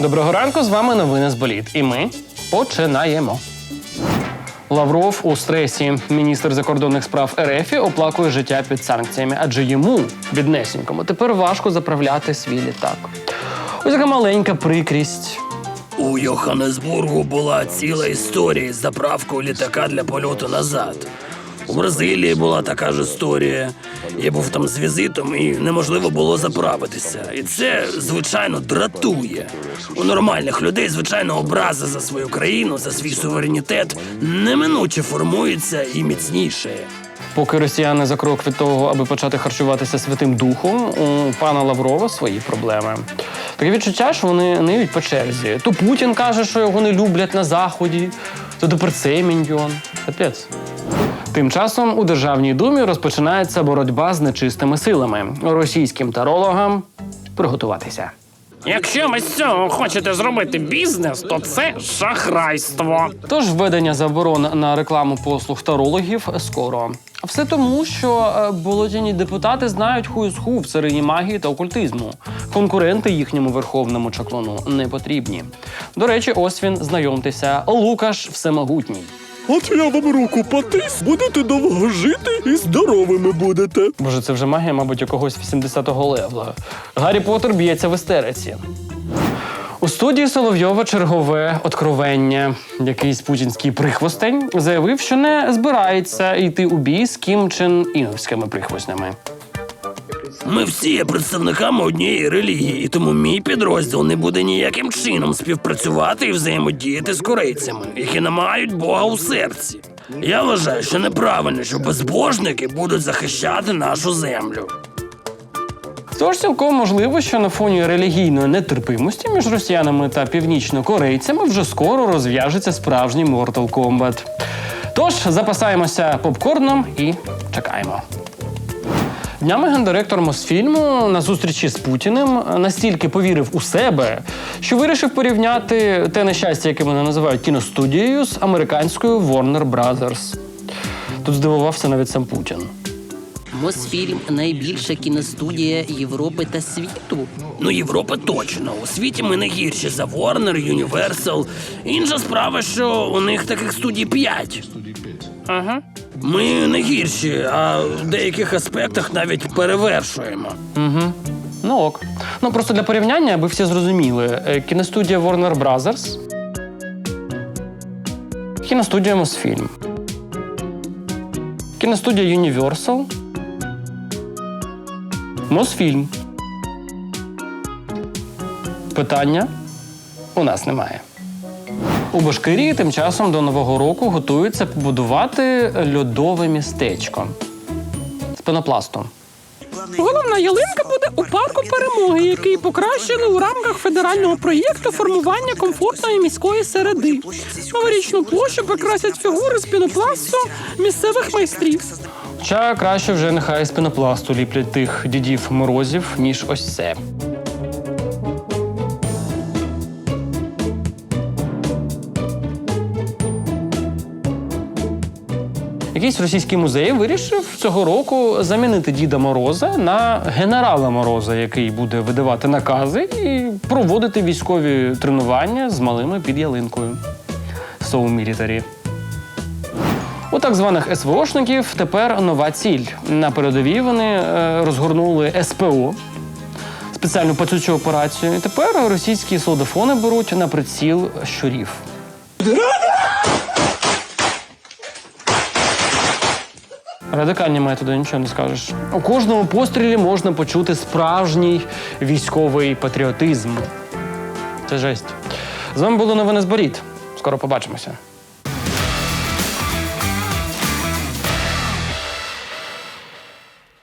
Доброго ранку, з вами новини з боліт. І ми починаємо. Лавров у стресі. Міністр закордонних справ РФ оплакує життя під санкціями, адже йому, біднесенькому, тепер важко заправляти свій літак. Ось така маленька прикрість. У Йоханнесбургу була ціла історія з заправкою літака для польоту назад. У Бразилії була така ж історія. Я був там з візитом і неможливо було заправитися. І це, звичайно, дратує. У нормальних людей, звичайно, образа за свою країну, за свій суверенітет неминуче формується і міцніше. Поки росіяни за крок від того, аби почати харчуватися святим духом, у пана Лаврова свої проблеми. Таке відчуття, що вони ниють по черзі. То Путін каже, що його не люблять на заході, то тепер цей міньйон. Капець. Тим часом у Державній думі розпочинається боротьба з нечистими силами. Російським тарологам приготуватися. Якщо ви з цього хочете зробити бізнес, то це шахрайство. Тож введення заборон на рекламу послуг тарологів скоро. Все тому, що е, болотяні депутати знають хую з ху в царині магії та окультизму. Конкуренти їхньому верховному чаклуну не потрібні. До речі, ось він, знайомтеся, Лукаш Всемогутній. От я вам руку потис, будете довго жити і здоровими будете. Боже, це вже магія, мабуть, якогось 80-го левла. Гаррі Поттер б'ється в істериці. У студії Соловйова чергове откровення. Якийсь путінський прихвостень заявив, що не збирається йти у бій з Кім Чен Іновськими прихвостнями. Ми всі є представниками однієї релігії, і тому мій підрозділ не буде ніяким чином співпрацювати і взаємодіяти з корейцями, які не мають Бога у серці. Я вважаю, що неправильно, що безбожники будуть захищати нашу землю. Тож цілком можливо, що на фоні релігійної нетерпимості між росіянами та північнокорейцями вже скоро розв'яжеться справжній Mortal Kombat. Тож запасаємося попкорном і чекаємо. Днями гендиректор Мосфільму на зустрічі з Путіним настільки повірив у себе, що вирішив порівняти те нещастя, яке вони називають кіностудією, з американською Warner Brothers. Тут здивувався навіть сам Путін. Мосфільм найбільша кіностудія Європи та світу. Ну, Європа точно. У світі ми не гірші за Warner, Universal. Інша справа, що у них таких студій п'ять. Ага. Ми не гірші, а в деяких аспектах навіть перевершуємо. Ну ок. Ну просто для порівняння, аби всі зрозуміли, е, кіностудія Warner Brothers, кіностудія Мосфільм, кіностудія Universal, Мосфільм. Питання у нас немає. У Башкирії тим часом до Нового року готуються побудувати льодове містечко з пенопластом. Головна ялинка буде у парку перемоги, який покращили у рамках федерального проєкту формування комфортної міської середи. Новорічну площу прикрасять фігури з пінопласту місцевих майстрів. Хоча краще вже нехай з пенопласту ліплять тих дідів морозів, ніж ось це. Якийсь російський музей вирішив цього року замінити Діда Мороза на генерала Мороза, який буде видавати накази і проводити військові тренування з малими під ялинкою. Military. У так званих СВОшників тепер нова ціль. На передовій вони е, розгорнули СПО, спеціальну пацючу операцію. І тепер російські солдафони беруть на приціл щурів. Радикальні методи, нічого не скажеш. У кожному пострілі можна почути справжній військовий патріотизм. Це жесть. З вами були новини з Боріт. Скоро побачимося.